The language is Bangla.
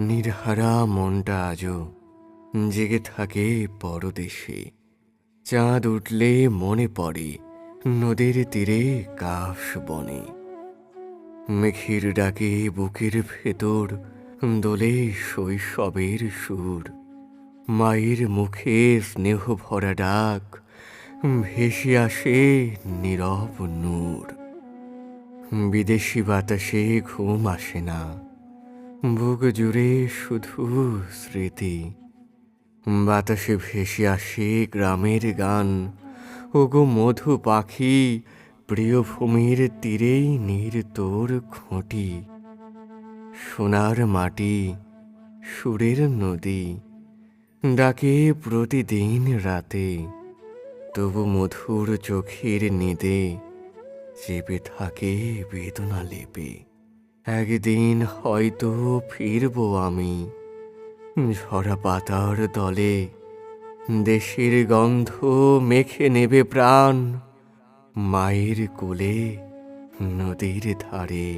নির্হারা মনটা আজও জেগে থাকে পরদেশে। চাঁদ উঠলে মনে পড়ে নদীর তীরে কাশ বনে। মেঘের ডাকে বুকের ভেতর দোলে শৈশবের সুর। মায়ের মুখে স্নেহ ভরা ডাক ভেসে আসে নীরব নূর। বিদেশি বাতাসে ঘুম আসে না। বুক জুড়ে শুধু স্মৃতি। বাতাসে ভেসে আসে গ্রামের গান। ওগো মধু পাখি প্রিয় ভূমির তীরেই নীর তোর খুঁটি সোনার মাটি, সুরের নদী, ডাকে প্রতিদিন রাতে। তবু মধুর চোখের নিদে, চেপে থাকে বেদনা লেপে। একদিন হয়তো ফিরব আমি ঝরা পাতার দলে দেশের গন্ধ মেখে নেবে প্রাণ মায়ের কোলে নদীর ধারে।